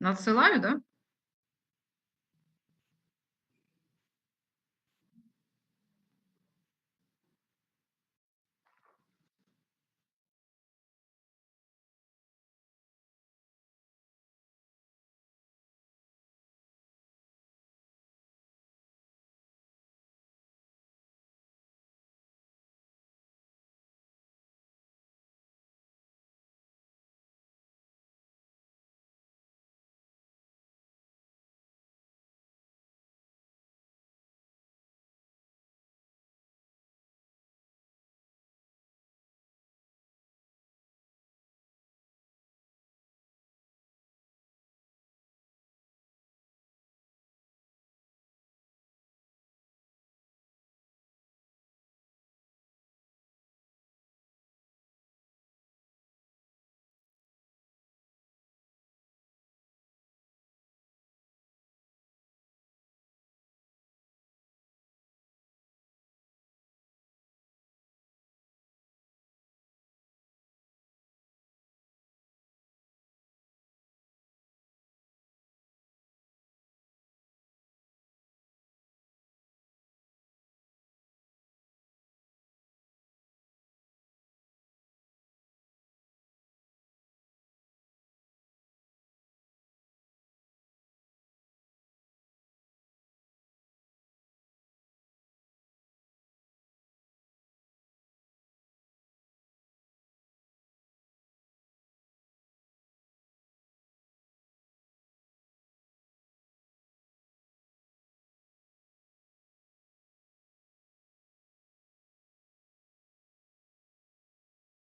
Надсилаю, да?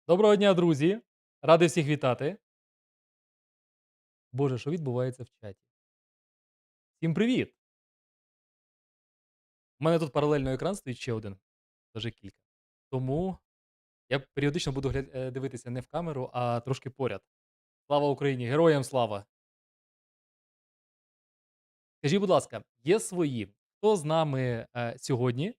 Доброго дня, друзі! Радий всіх вітати. Боже, що відбувається в чаті? Всім привіт! У мене тут паралельно екран стоїть ще один, даже кілька. Тому я періодично буду е, дивитися не в камеру, а трошки поряд. Слава Україні! Героям слава! Скажіть, будь ласка, є свої, хто з нами е, сьогодні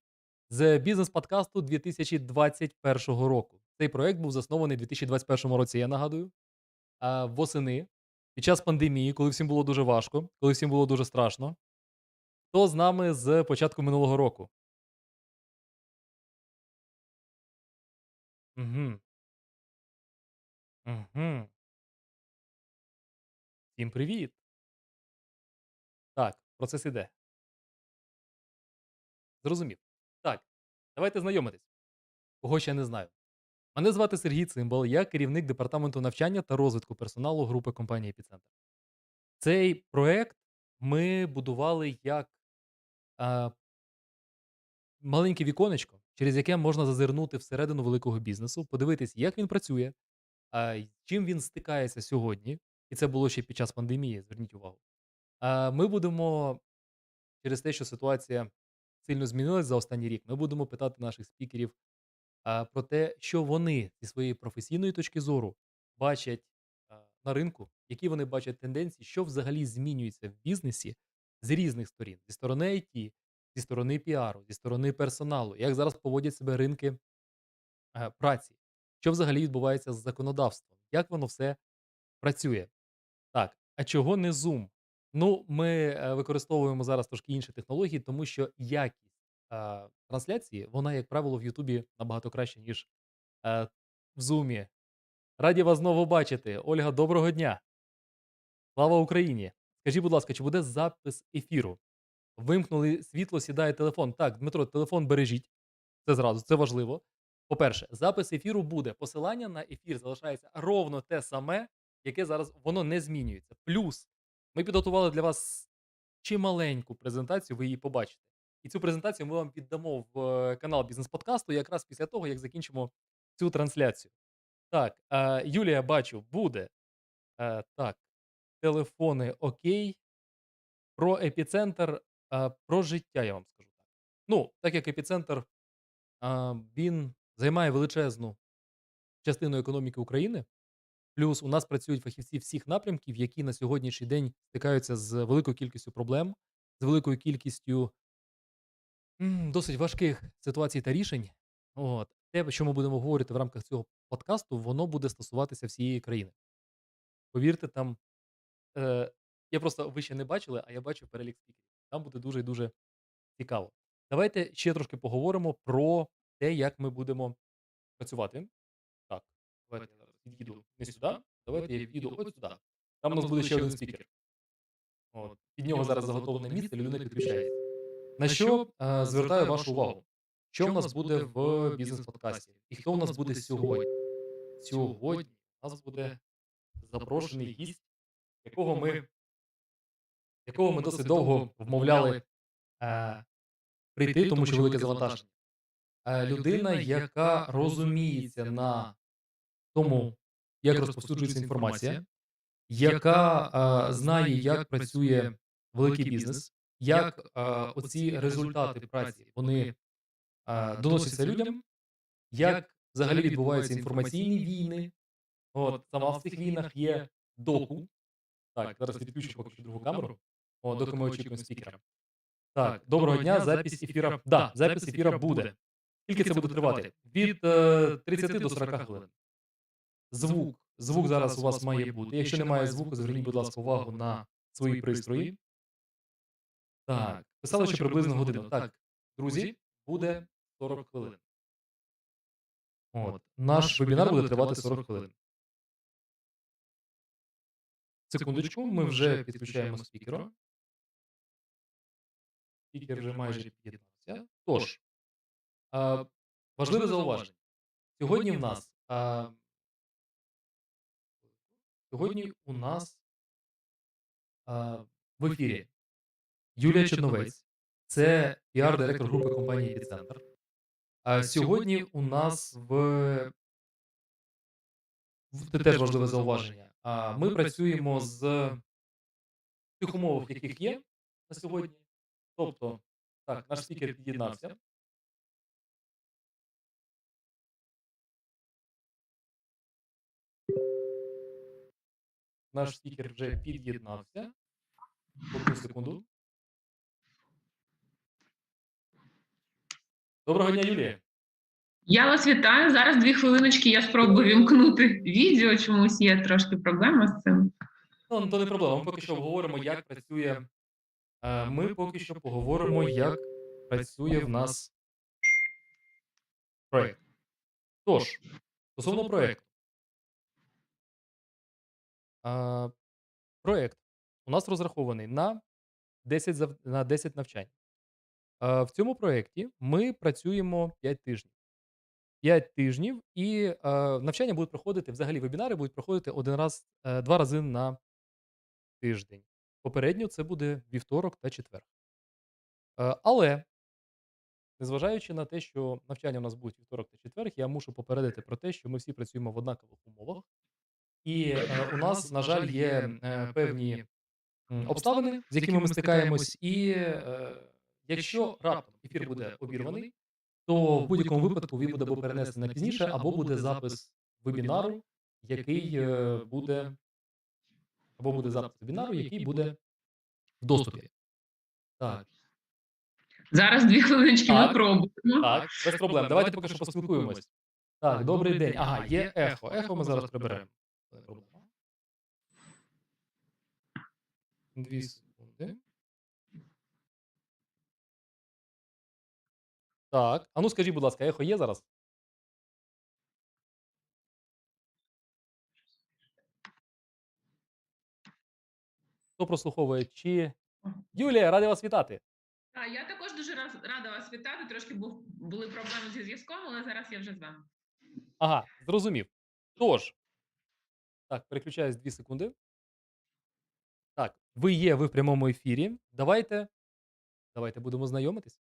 з бізнес-подкасту 2021 року? Цей проект був заснований у 2021 році, я нагадую. Восени, під час пандемії, коли всім було дуже важко, коли всім було дуже страшно. Хто з нами з початку минулого року? Мгм. Мгм. Всім привіт! Так, процес іде. Зрозумів. Так, давайте знайомитись. Кого ще не знаю. Мене звати Сергій Цимбал, я керівник департаменту навчання та розвитку персоналу групи компанії «Епіцентр». Цей проект ми будували як а, маленьке віконечко, через яке можна зазирнути всередину великого бізнесу, подивитись, як він працює, а, чим він стикається сьогодні. І це було ще під час пандемії, зверніть увагу. А, Ми будемо через те, що ситуація сильно змінилась за останній рік, ми будемо питати наших спікерів про те, що вони зі своєї професійної точки зору бачать на ринку, які вони бачать тенденції, що взагалі змінюється в бізнесі з різних сторін: зі сторони IT, зі сторони піару, зі сторони персоналу, як зараз поводять себе ринки е, праці, що взагалі відбувається з законодавством, як воно все працює. Так, а чого не Zoom? Ну, ми е, використовуємо зараз трошки інші технології, тому що якість е, трансляції, вона, як правило, в Ютубі набагато краще, ніж е, в Zoom. Раді вас знову бачити. Ольга, доброго дня. Слава Україні! Скажіть, будь ласка, чи буде запис ефіру? Вимкнули світло, сідає телефон. Так, Дмитро, телефон бережіть. Це зразу, це важливо. По-перше, запис ефіру буде. Посилання на ефір залишається ровно те саме, яке зараз воно не змінюється. Плюс ми підготували для вас чималеньку презентацію, ви її побачите. І цю презентацію ми вам віддамо в е, канал бізнес-подкасту якраз після того, як закінчимо цю трансляцію. Так, е, Юлія, бачу, буде. Е, так, телефони окей. Про епіцентр, про життя, я вам скажу так. Ну, так як епіцентр він займає величезну частину економіки України. Плюс у нас працюють фахівці всіх напрямків, які на сьогоднішній день стикаються з великою кількістю проблем, з великою кількістю м, досить важких ситуацій та рішень. От те, що ми будемо говорити в рамках цього подкасту, воно буде стосуватися всієї країни. Повірте, там е, Я просто ви ще не бачили, а я бачу перелік спікерів. Там буде дуже і дуже цікаво. Давайте ще трошки поговоримо про те, як ми будемо працювати. Так, давайте я зараз від'їду не сюди. Давайте я від'їду от сюди. Там у нас буде ще один спікер. От. Під нього зараз заготовлене місце, людина підключається. На що е, звертаю вашу увагу? Що в нас буде в бізнес-подкасті? І хто у нас буде сьогодні? Сьогодні у нас буде запрошений гість, якого ми, якого ми досить довго вмовляли е, прийти, тому що велике завантаження. Е, людина, яка розуміється на тому, як розповсюджується інформація, яка е, знає, як працює великий бізнес, як е, оці результати праці вони е, доносяться людям, як взагалі відбуваються інформаційні війни. От, сама в цих війнах є доку. Так, зараз відключу поки що другу камеру. О, доки ми очікуємо спікера. Так, доброго дня, запис ефіра. Да, запис ефіра буде. Скільки це буде тривати? Від е, 30 до 40 хвилин. Звук. Звук зараз у вас має бути. Якщо немає звуку, зверніть, будь ласка, увагу на свої пристрої. Так, писали, що приблизно годину. Так, друзі, буде 40 хвилин. От. Наш вебінар буде тривати 40 хвилин. Секундочку, ми вже підключаємо спікера. Спікер вже майже під'єднався. Тож, а, важливе зауваження. Сьогодні в нас. А, сьогодні у нас а, в ефірі Юлія Черновець, це піар-директор групи компанії Епіцентр. А сьогодні у нас в, в це теж важливе зауваження. А, ми працюємо з тих умовах, яких є на сьогодні. Тобто, так, наш спікер під'єднався. Наш спікер вже під'єднався. Одну секунду. Доброго дня, Юлія. Я вас вітаю. Зараз дві хвилиночки. Я спробую вімкнути відео. Чомусь є трошки проблема з цим. Ну, то не проблема. Ми поки що обговоримо, як працює. е, Ми поки що поговоримо, як працює в нас проєкт. Тож, стосовно проєкту. Проєкт у нас розрахований на 10, зав- на 10 навчань. А, В цьому проєкті ми працюємо 5 тижнів. 5 тижнів, і е, навчання будуть проходити, взагалі вебінари будуть проходити один раз, е, два рази на тиждень. Попередньо це буде вівторок та четвер. Е, але, незважаючи на те, що навчання у нас будуть вівторок та четвер, я мушу попередити про те, що ми всі працюємо в однакових умовах. І е, у нас, на жаль, є е, певні м, обставини, з якими ми стикаємось, і е, якщо раптом ефір буде обірваний, то в будь-якому випадку він буде або перенесений на пізніше, або буде запис вебінару, який е, буде, або буде запис вебінару, який буде в доступі. Так, Зараз дві хвилиночки ми пробуємо. так, без проблем. Давайте поки що поспілкуємось. Так, добрий день. Ага, є ехо. Ехо ми зараз приберемо. Дві секунди. Так. А ну скажіть, будь ласка, ехо є зараз? Хто прослуховує? Чи Юлія, радий вас вітати. А, я також дуже раз- рада вас вітати. Трошки був, були проблеми зі зв'язком, але зараз я вже з вами. Ага, зрозумів. Тож, так, переключаюсь 2 секунди. Так, ви є, ви в прямому ефірі. Давайте, давайте будемо знайомитись.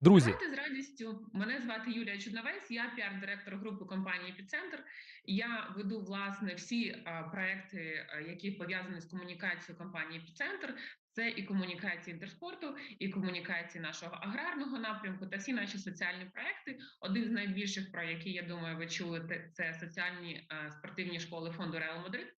Друзі, Давайте з радістю. Мене звати Юлія Чудновець, я піар-директор групи компанії Епіцентр. Я веду власне всі а, проекти, а, які пов'язані з комунікацією компанії Епіцентр. Це і комунікації інтерспорту, і комунікації нашого аграрного напрямку та всі наші соціальні проекти. Один з найбільших про які я думаю, ви чули, це соціальні а, спортивні школи фонду Реал Мадрид.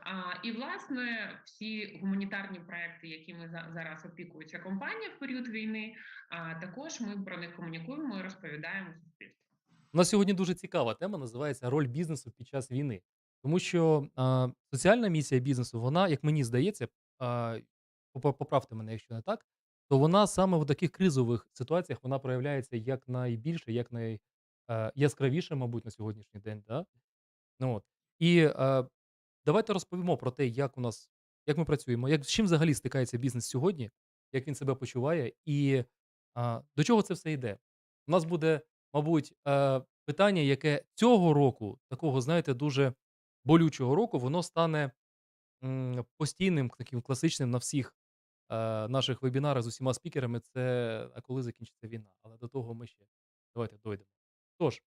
А, і власне всі гуманітарні проекти, якими за- зараз опікується компанія в період війни, а також ми про них комунікуємо і розповідаємо суспільству. у нас сьогодні дуже цікава тема, називається Роль бізнесу під час війни. Тому що а, соціальна місія бізнесу, вона, як мені здається, а, поправте мене, якщо не так, то вона саме в таких кризових ситуаціях вона проявляється як найбільше, як най, е, мабуть, на сьогоднішній день. Да? Ну, от. І е, давайте розповімо про те, як у нас, як ми працюємо, як з чим взагалі стикається бізнес сьогодні, як він себе почуває, і а, до чого це все йде. У нас буде, мабуть, е, питання, яке цього року, такого, знаєте, дуже болючого року, воно стане м, постійним, таким класичним на всіх е, наших вебінарах з усіма спікерами. Це а коли закінчиться війна. Але до того ми ще давайте дойдемо. Тож,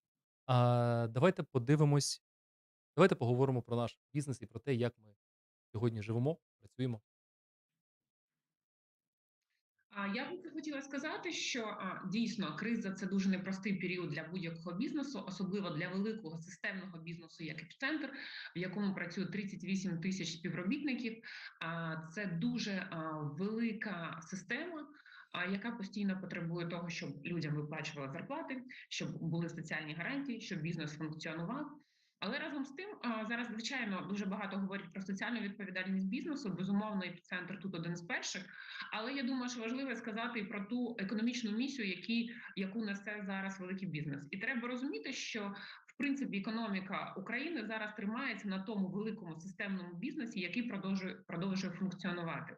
а, давайте подивимось Давайте поговоримо про наш бізнес і про те, як ми сьогодні живемо, працюємо. А я би хотіла сказати, що дійсно криза це дуже непростий період для будь-якого бізнесу, особливо для великого системного бізнесу, як епіцентр, в якому працює 38 тисяч співробітників. А це дуже велика система. Яка постійно потребує того, щоб людям виплачували зарплати, щоб були соціальні гарантії, щоб бізнес функціонував. Але разом з тим зараз звичайно дуже багато говорять про соціальну відповідальність бізнесу. Безумовно, епіцентр тут один з перших. Але я думаю, що важливо сказати і про ту економічну місію, які, яку несе зараз великий бізнес. І треба розуміти, що принципі економіка України зараз тримається на тому великому системному бізнесі, який продовжує продовжує функціонувати.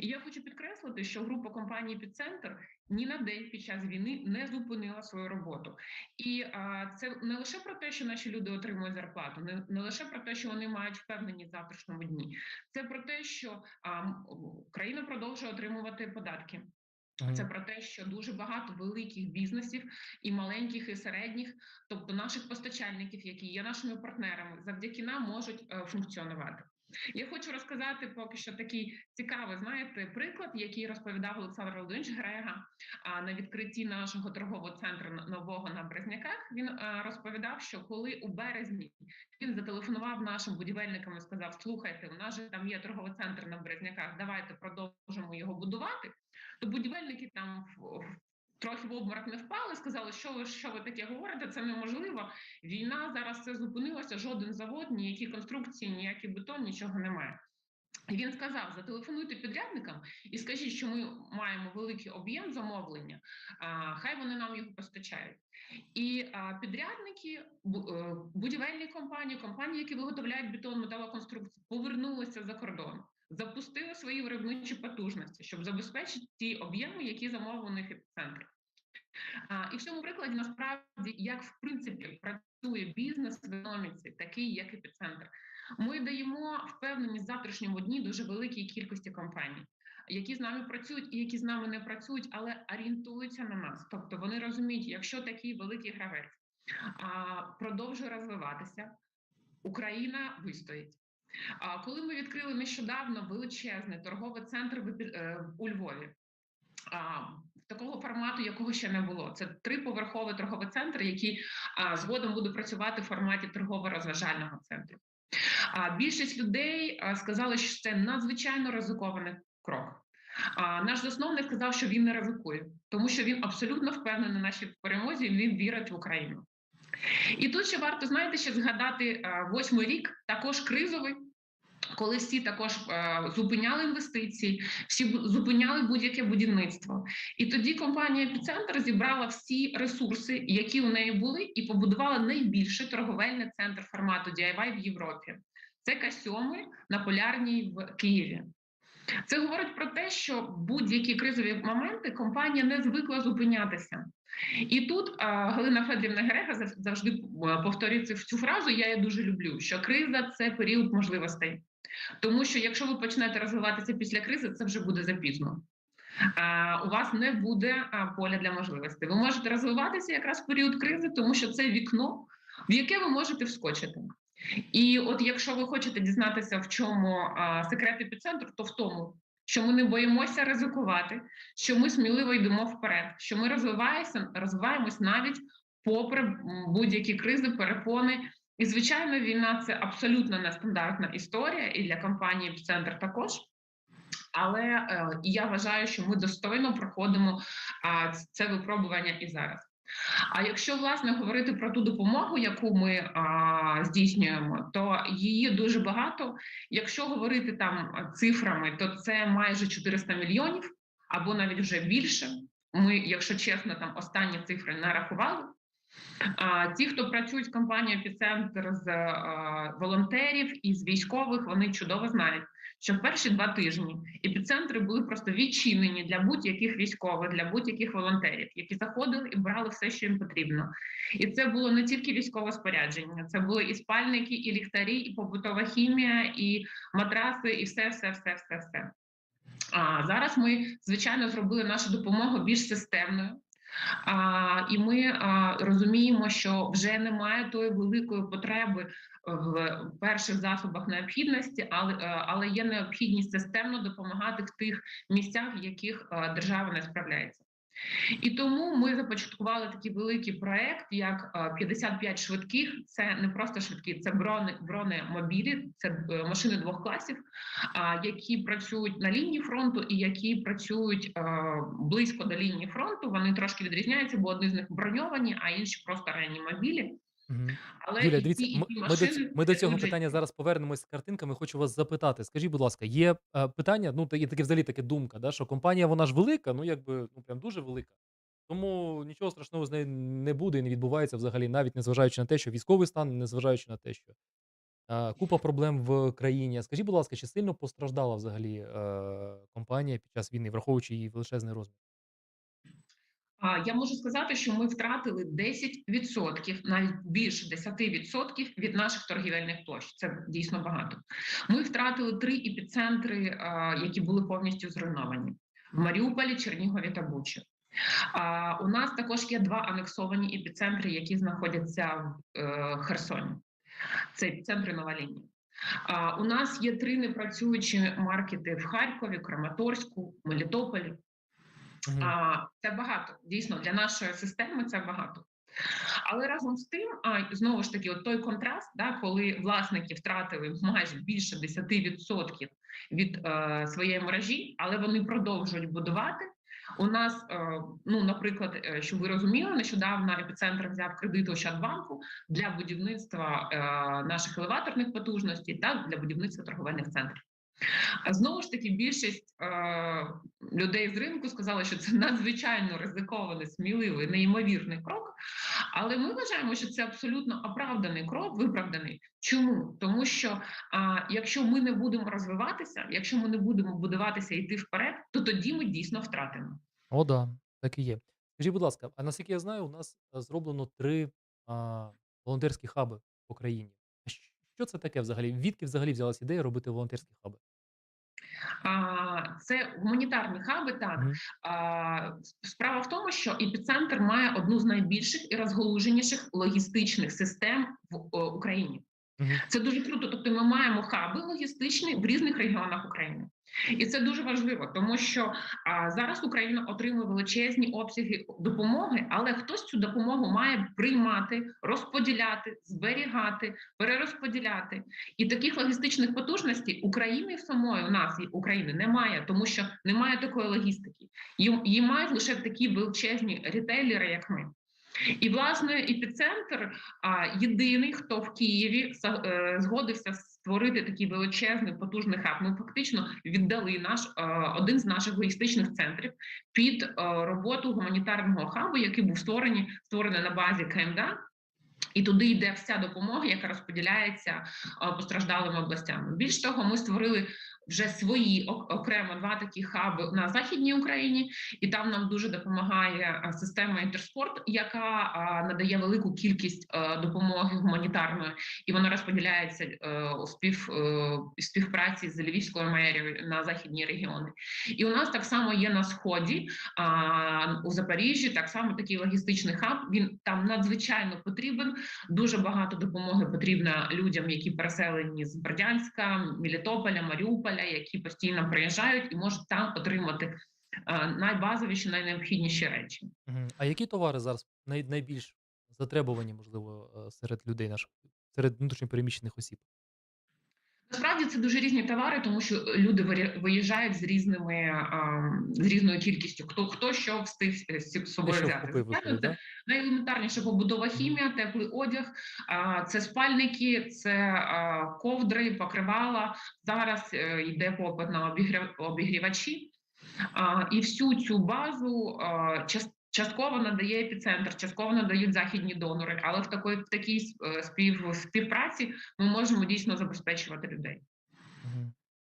І я хочу підкреслити, що група компаній «Епіцентр» ні на день під час війни не зупинила свою роботу. І а, це не лише про те, що наші люди отримують зарплату, не, не лише про те, що вони мають впевненість в завтрашньому дні. Це про те, що а, м, Україна продовжує отримувати податки. Це про те, що дуже багато великих бізнесів і маленьких, і середніх, тобто наших постачальників, які є нашими партнерами, завдяки нам можуть е, функціонувати. Я хочу розказати поки що такий цікавий, знаєте, приклад, який розповідав Олександр Володимирович Грега а, на відкритті нашого торгового центру нового на Березняках. Він е, розповідав, що коли у березні він зателефонував нашим будівельникам і сказав: Слухайте, у нас же там є торговий центр на Березняках, давайте продовжимо його будувати то будівельники там трохи в обморок не впали, сказали, що ви що ви таке говорите, це неможливо. Війна зараз все зупинилося, жоден завод, ніякі конструкції, ніякий бетон, нічого немає. І він сказав: зателефонуйте підрядникам і скажіть, що ми маємо великий об'єм замовлення, а, хай вони нам його постачають. І а, підрядники, е, будівельні компанії, компанії, які виготовляють бетон, металоконструкції, повернулися за кордон, запустили свої виробничі потужності, щоб забезпечити ті об'єми, які замовлені в епіцентрі. А, і в цьому прикладі насправді як в принципі працює бізнес в економіці, такий як епіцентр. Ми даємо впевненість завтрашньому дні дуже великій кількості компаній, які з нами працюють і які з нами не працюють, але орієнтуються на нас. Тобто вони розуміють, якщо такий великий гравець а, продовжує розвиватися, Україна вистоїть. А коли ми відкрили нещодавно величезний торговий центр е, у Львові, такого формату, якого ще не було. Це триповерховий торговий центр, який згодом буде працювати в форматі торгово-розважального центру. Більшість людей сказали, що це надзвичайно ризикований крок. Наш засновник сказав, що він не ризикує, тому що він абсолютно впевнений в нашій перемозі. і Він вірить в Україну. І тут ще варто знаєте, ще згадати восьмий рік, також кризовий. Коли всі також е, зупиняли інвестиції, всі зупиняли будь-яке будівництво, і тоді компанія «Епіцентр» зібрала всі ресурси, які у неї були, і побудувала найбільший торговельний центр формату DIY в Європі. Це К7 на полярній в Києві. Це говорить про те, що будь-які кризові моменти компанія не звикла зупинятися. І тут Галина Федрівна Герега завжди повторює цю, фразу. Я її дуже люблю: що криза це період можливостей. Тому що якщо ви почнете розвиватися після кризи, це вже буде запізно. У вас не буде поля для можливостей. Ви можете розвиватися якраз в період кризи, тому що це вікно, в яке ви можете вскочити. І от якщо ви хочете дізнатися, в чому а, секрет епіцентру, то в тому, що ми не боїмося ризикувати, що ми сміливо йдемо вперед, що ми розвиваємося, розвиваємось навіть попри будь-які кризи, перепони. І звичайно, війна це абсолютно нестандартна історія, і для компанії «Епіцентр» також. Але е, я вважаю, що ми достойно проходимо а, це випробування і зараз. А якщо власне говорити про ту допомогу, яку ми а, здійснюємо, то її дуже багато. Якщо говорити там цифрами, то це майже 400 мільйонів або навіть вже більше. Ми, якщо чесно, там останні цифри не рахували. А ті, хто працюють в компанії «Епіцентр» з волонтерів і з військових, вони чудово знають, що в перші два тижні епіцентри були просто відчинені для будь-яких військових, для будь-яких волонтерів, які заходили і брали все, що їм потрібно. І це було не тільки військове спорядження, це були і спальники, і ліхтарі, і побутова хімія, і матраси, і все, все, все, все, все. А зараз ми звичайно зробили нашу допомогу більш системною. А, і ми а, розуміємо, що вже немає тої великої потреби в перших засобах необхідності, але, е, але є необхідність системно допомагати в тих місцях, в яких е, держава не справляється. І тому ми започаткували такий великий проект, як е, 55 швидких. Це не просто швидкі, це бронемобілі, це е, машини двох класів, які працюють на лінії фронту і які працюють е, близько до лінії фронту. Вони трошки відрізняються, бо одні з них броньовані, а інші просто реанімобілі. Мгм. Але Юлія, і дивіться, і ми, ті ми, до, ць- машини ми до цього рятують питання життя. зараз повернемось з картинками. Хочу вас запитати. Скажіть, будь ласка, є е, питання, ну таке, таке взагалі таке думка, да, що компанія вона ж велика, ну якби ну прям дуже велика. Тому нічого страшного з нею не буде і не відбувається взагалі, навіть незважаючи на те, що військовий стан, незважаючи на те, що е, купа проблем в країні. Скажіть, будь ласка, чи сильно постраждала взагалі е, компанія під час війни, враховуючи її величезний розмір? Я можу сказати, що ми втратили 10%, навіть більше 10% від наших торгівельних площ. Це дійсно багато. Ми втратили три епіцентри, які були повністю зруйновані в Маріуполі, Чернігові та Бучі. У нас також є два анексовані епіцентри, які знаходяться в е, Херсоні. Це епіцентри Нова лінія. У нас є три непрацюючі маркети в Харкові, Краматорську, Мелітополі. А, це багато. Дійсно, для нашої системи це багато. Але разом з тим, а знову ж таки, от той контраст, да, коли власники втратили майже більше 10% від е, своєї мережі, але вони продовжують будувати. У нас, е, ну наприклад, е, щоб ви розуміли, нещодавно епіцентр взяв кредит Ощадбанку для будівництва е, наших елеваторних потужностей та для будівництва торговельних центрів. А знову ж таки, більшість е, людей з ринку сказали, що це надзвичайно ризикований, сміливий, неймовірний крок. Але ми вважаємо, що це абсолютно оправданий крок, виправданий. Чому? Тому що а, якщо ми не будемо розвиватися, якщо ми не будемо будуватися і йти вперед, то тоді ми дійсно втратимо. О, да, так і є. Скажіть, будь ласка, а наскільки я знаю, у нас е, зроблено три а, волонтерські хаби по країні. А щ- Що це таке взагалі? Відки взагалі взялась ідея робити волонтерські хаби? А, це гуманітарні хаби. Так справа в тому, що епіцентр має одну з найбільших і розголуженіших логістичних систем в Україні. Це дуже круто. Тобто, ми маємо хаби логістичні в різних регіонах України, і це дуже важливо, тому що а, зараз Україна отримує величезні обсяги допомоги, але хтось цю допомогу має приймати, розподіляти, зберігати, перерозподіляти. І таких логістичних потужностей України самої у нас і України немає, тому що немає такої логістики. Її мають лише такі величезні рітейлери, як ми. І власне епіцентр а, єдиний, хто в Києві е, згодився створити такий величезний потужний хаб. Ми фактично віддали наш е, один з наших логістичних центрів під е, роботу гуманітарного хабу, який був створений, створений на базі КМДА. І туди йде вся допомога, яка розподіляється е, постраждалим областям. Більш того, ми створили вже свої окремо два такі хаби на західній Україні, і там нам дуже допомагає система інтерспорт, яка надає велику кількість е, допомоги гуманітарної, і вона розподіляється е, у спів е, співпраці з Львівською мерією на західні регіони. І у нас так само є на сході у Запоріжжі, так само такий логістичний хаб. Він там надзвичайно потрібен. Дуже багато допомоги потрібно людям, які переселені з Бердянська, Мелітополя, Маріуполя, які постійно приїжджають і можуть там отримати найбазовіші, найнеобхідніші речі. А які товари зараз найбільш затребувані, можливо, е, серед людей наших, серед внутрішньопереміщених осіб? Насправді це дуже різні товари, тому що люди виїжджають з різними з різною кількістю. Хто хто що встиг з з собою взяти? це да? найелементарніше побутова хімія, теплий одяг, це спальники, це ковдри, покривала. Зараз е, йде попит на обігрів- обігрівачі. А, і всю цю базу частково надає епіцентр, частково надають західні донори. Але в такої в такій е, спів співпраці ми можемо дійсно забезпечувати людей.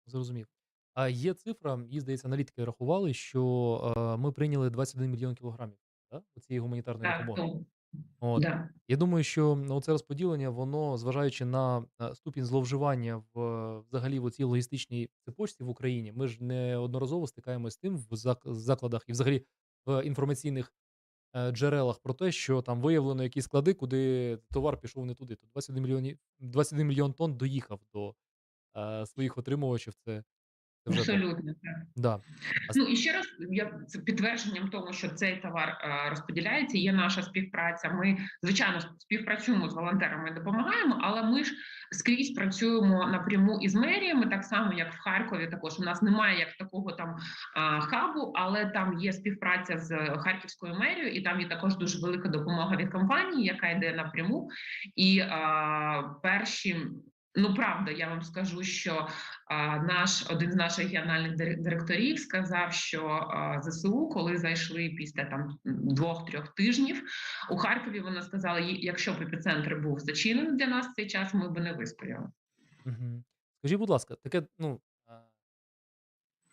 Зрозумів. А є цифра, її, здається, аналітики рахували, що е, ми прийняли 21 мільйон кілограмів да? цієї гуманітарної Так, допомоги. От. да. Я думаю, що ну, це розподілення, воно, зважаючи на е, ступінь зловживання в взагалі в цій логістичній цепочці в Україні, ми ж неодноразово стикаємося з тим в зак- закладах і взагалі в інформаційних е, джерелах про те, що там виявлено якісь склади, куди товар пішов не туди. То 21 мільйонів 21 мільйон тонн доїхав до е, своїх отримувачів. Це. Абсолютно так. Да. Ну і ще раз я це підтвердженням тому, що цей товар е, розподіляється. Є наша співпраця. Ми звичайно співпрацюємо з волонтерами, і допомагаємо, але ми ж скрізь працюємо напряму із меріями, так само як в Харкові. Також у нас немає як такого там хабу, але там є співпраця з харківською мерією, і там є також дуже велика допомога від компанії, яка йде напряму. І а, перші. Ну, правда, я вам скажу, що а, наш один з наших регіональних директорів сказав, що а, ЗСУ, коли зайшли після там двох-трьох тижнів у Харкові, вони сказали, якщо б епіцентр був зачинений для нас в цей час, ми б не вистояли. Мгм. Скажіть, будь ласка, таке, ну,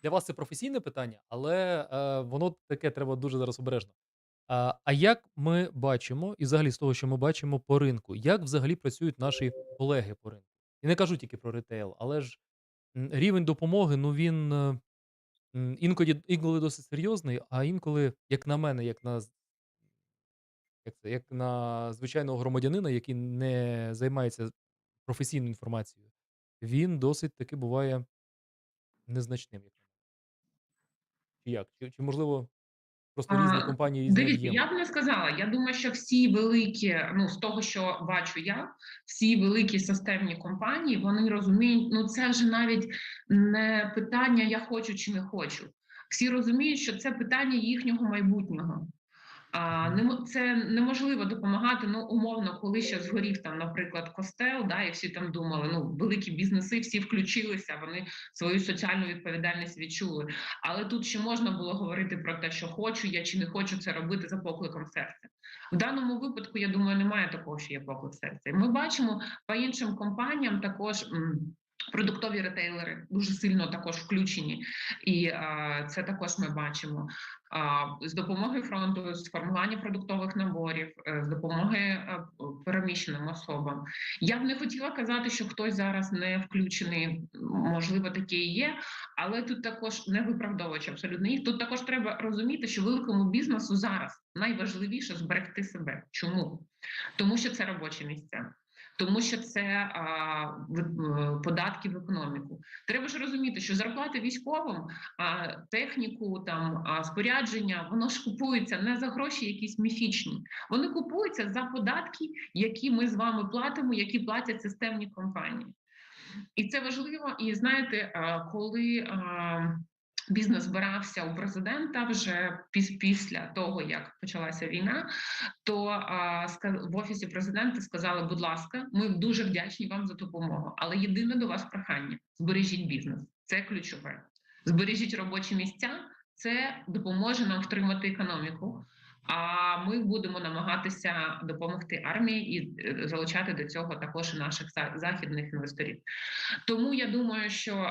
для вас це професійне питання, але е, воно таке треба дуже зараз обережно. А, а як ми бачимо, і взагалі з того, що ми бачимо по ринку, як взагалі працюють наші колеги по ринку? І не кажу тільки про ретейл, але ж рівень допомоги, ну він е, інколи, досить серйозний, а інколи, як на мене, як на, як це, як на звичайного громадянина, який не займається професійною інформацією, він досить таки буває незначним. Чи як? Чи, чи можливо просто різні А, компанії, різні Дивіться, об'єми? я б не сказала. Я думаю, що всі великі, ну з того, що бачу я, всі великі системні компанії, вони розуміють, ну це вже навіть не питання я хочу чи не хочу. Всі розуміють, що це питання їхнього майбутнього. А Мгм. це неможливо допомагати. Ну умовно, коли ще згорів там, наприклад, костел, да, і всі там думали, ну великі бізнеси, всі включилися, вони свою соціальну відповідальність відчули. Але тут ще можна було говорити про те, що хочу я чи не хочу це робити за покликом серця. В даному випадку, я думаю, немає такого, що є поклик серця. Ми бачимо по іншим компаніям також. Продуктові ретейлери дуже сильно також включені, і е, це також ми бачимо а, з допомоги фронту, з формування продуктових наборів, е, з допомоги е, переміщеним особам. Я б не хотіла казати, що хтось зараз не включений, можливо, таке і є, але тут також не виправдовуючи абсолютно їх. Тут також треба розуміти, що великому бізнесу зараз найважливіше зберегти себе. Чому? Тому що це робочі місця. Тому що це а, е, податки в економіку. Треба ж розуміти, що зарплати військовим, а, техніку, там а, спорядження, воно ж купується не за гроші, якісь міфічні. Вони купуються за податки, які ми з вами платимо, які платять системні компанії. І це важливо. І знаєте, коли бізнес збирався у президента вже піс- після того, як почалася війна, то в офісі президента сказали: будь ласка, ми дуже вдячні вам за допомогу. Але єдине до вас прохання: збережіть бізнес. Це ключове. Збережіть робочі місця. Це допоможе нам втримати економіку. А ми будемо намагатися допомогти армії і е, залучати до цього також наших західних інвесторів. Тому я думаю, що